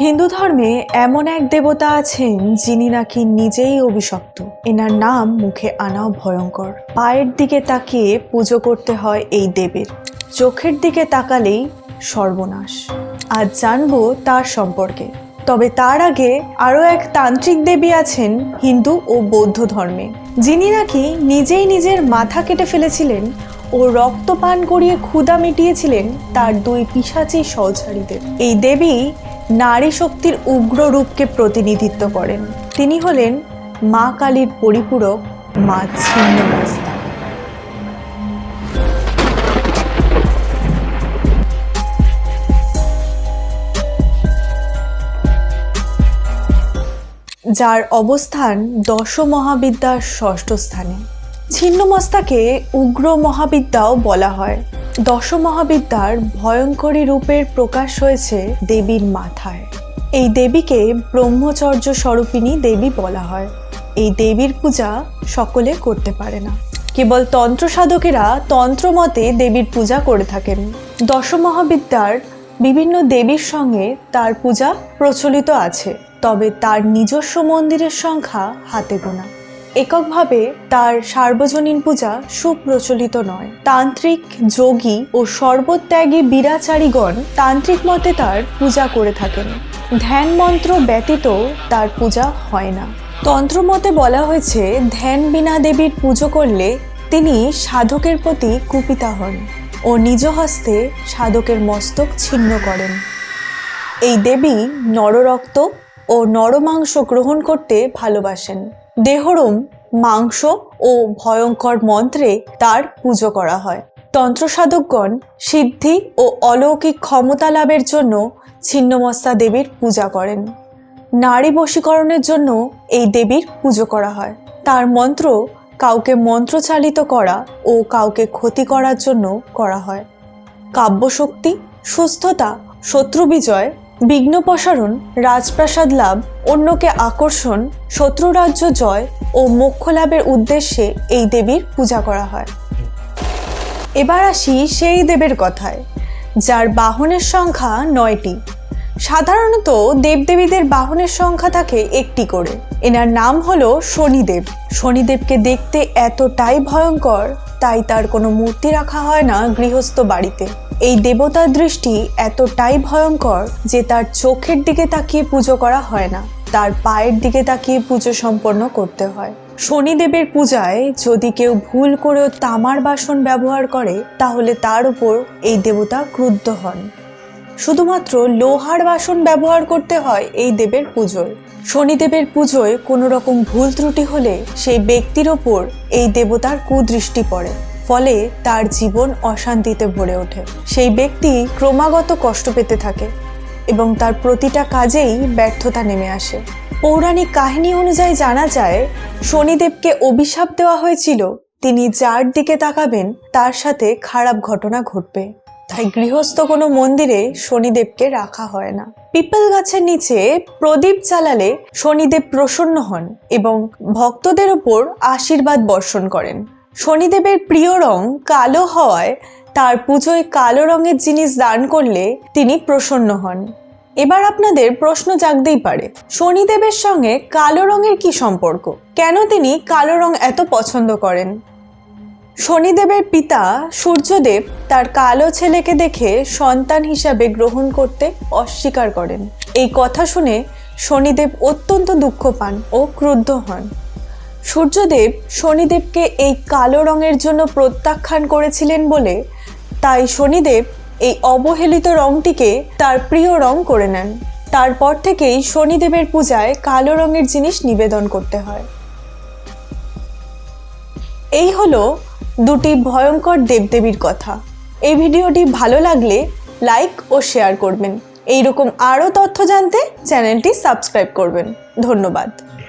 হিন্দু ধর্মে এমন এক দেবতা আছেন যিনি নাকি নিজেই অভিশপ্ত। এনার নাম মুখে আনাও ভয়ঙ্কর। পায়ের দিকে তাকিয়ে পুজো করতে হয় এই দেবীর। চোখের দিকে তাকালেই সর্বনাশ। আজ জানব তার সম্পর্কে। তবে তার আগে আরও এক তান্ত্রিক দেবী আছেন হিন্দু ও বৌদ্ধ ধর্মে। যিনি নাকি নিজেই নিজের মাথা কেটে ফেলেছিলেন ও রক্তপান করিয়ে ক্ষুধা মিটিয়েছিলেন তার দুই পিসাচী সহচারীদের এই দেবী নারী শক্তির উগ্র রূপকে প্রতিনিধিত্ব করেন। তিনি হলেন মা কালীর পরিপূরক মা ছিন্নমস্তা। যার অবস্থান দশ মহাবিদ্যার ষষ্ঠ স্থানে। ছিন্নমস্তাকে উগ্র মহাবিদ্যাও বলা হয়। দশ মহাবিদ্যার ভয়ঙ্করী রূপের প্রকাশ হয়েছে দেবীর মাথায়। এই দেবীকে ব্রহ্মচর্য স্বরূপিণী দেবী বলা হয়। এই দেবীর পূজা সকলে করতে পারে না। কেবল তন্ত্র সাধকেরা তন্ত্রমতে দেবীর পূজা করে থাকেন। দশ মহাবিদ্যার বিভিন্ন দেবীর সঙ্গে তার পূজা প্রচলিত আছে, তবে তার নিজস্ব মন্দিরের সংখ্যা হাতে গোনা। এককভাবে তার সার্বজনীন পূজা সুপ্রচলিত নয়। তান্ত্রিক যোগী ও সর্বত্যাগী বীরাচারীগণ তান্ত্রিক মতে তার পূজা করে থাকেন। ধ্যান মন্ত্র ব্যতীত তার পূজা হয় না। তন্ত্রমতে বলা হয়েছে, ধ্যান বিনা দেবীর পুজো করলে তিনি সাধকের প্রতি কুপিতা হন ও নিজ হস্তে সাধকের মস্তক ছিন্ন করেন। এই দেবী নররক্ত ও নরমাংস গ্রহণ করতে ভালোবাসেন। দেহরম, মাংস ও ভয়ঙ্কর মন্ত্রে তার পুজো করা হয়। তন্ত্র সাধকগণ সিদ্ধি ও অলৌকিক ক্ষমতা লাভের জন্য ছিন্নমস্তা দেবীর পূজা করেন। নারী বশীকরণের জন্য এই দেবীর পুজো করা হয়। তার মন্ত্র কাউকে মন্ত্রচালিত করা ও কাউকে ক্ষতি করার জন্য করা হয়। কাব্যশক্তি, সুস্থতা, শত্রু বিজয় বিঘ্ন প্রসারণ, রাজপ্রাসাদ লাভ, অন্যকে আকর্ষণ, শত্রুরাজ্য জয় ও মোক্ষ লাভের উদ্দেশ্যে এই দেবীর পূজা করা হয়। এবার আসি সেই দেবের কথায়, যার বাহনের সংখ্যা নয়টি। সাধারণত দেবদেবীদের বাহনের সংখ্যা থাকে একটি করে। এনার নাম হলো শনিদেব। শনিদেবকে দেখতে এতটাই ভয়ঙ্কর, তাই তার কোনো মূর্তি রাখা হয় না গৃহস্থ বাড়িতে। এই দেবতার দৃষ্টি এতটাই ভয়ঙ্কর যে তার চোখের দিকে তাকিয়ে পুজো করা হয় না। তার পায়ের দিকে তাকিয়ে পুজো সম্পন্ন করতে হয়। শনিদেবের পূজায় যদি কেউ ভুল করেও তামার বাসন ব্যবহার করে, তাহলে তার উপর এই দেবতা ক্রুদ্ধ হন। শুধুমাত্র লোহার বাসন ব্যবহার করতে হয় এই দেবের পুজোয়। শনিদেবের পুজোয় কোনো রকম ভুল ত্রুটি হলে সেই ব্যক্তির ওপর এই দেবতার কুদৃষ্টি পড়ে। ফলে তার জীবন অশান্তিতে ভরে ওঠে। সেই ব্যক্তি ক্রমাগত কষ্ট পেতে থাকে এবং তার প্রতিটা কাজেই ব্যর্থতা নেমে আসে। পৌরাণিক কাহিনী অনুযায়ী জানা যায়, শনিদেবকে অভিশাপ দেওয়া হয়েছিল, তিনি যার দিকে তাকাবেন, তার সাথে খারাপ ঘটনা ঘটবে। তাই গৃহস্থ কোনো মন্দিরে শনিদেবকে রাখা হয় না। পিপল গাছের নিচে প্রদীপ চালালে শনিদেব প্রসন্ন হন এবং ভক্তদের ওপর আশীর্বাদ বর্ষণ করেন। শনিদেবের প্রিয় রং কালো হওয়ায় তার পুজোয় কালো রঙের জিনিস দান করলে তিনি প্রসন্ন হন। এবার আপনাদের প্রশ্ন জাগতেই পারে, শনিদেবের সঙ্গে কালো রঙের কি সম্পর্ক? কেন তিনি কালো রং এত পছন্দ করেন? শনিদেবের পিতা সূর্যদেব তার কালো ছেলেকে দেখে সন্তান হিসাবে গ্রহণ করতে অস্বীকার করেন। এই কথা শুনে শনিদেব অত্যন্ত দুঃখ পান ও ক্রুদ্ধ হন। সূর্যদেব শনিদেবকে এই কালো রঙের জন্য প্রত্যাখ্যান করেছিলেন বলে, তাই শনিদেব এই অবহেলিত রংটিকে তার প্রিয় রং করে নেন। তারপর থেকেই শনিদেবের পূজায় কালো রঙের জিনিস নিবেদন করতে হয়। এই হলো দুটি ভয়ঙ্কর দেবদেবীর কথা। এই ভিডিওটি ভালো লাগলে লাইক ও শেয়ার করবেন। এইরকম আরও তথ্য জানতে চ্যানেলটি সাবস্ক্রাইব করবেন। ধন্যবাদ।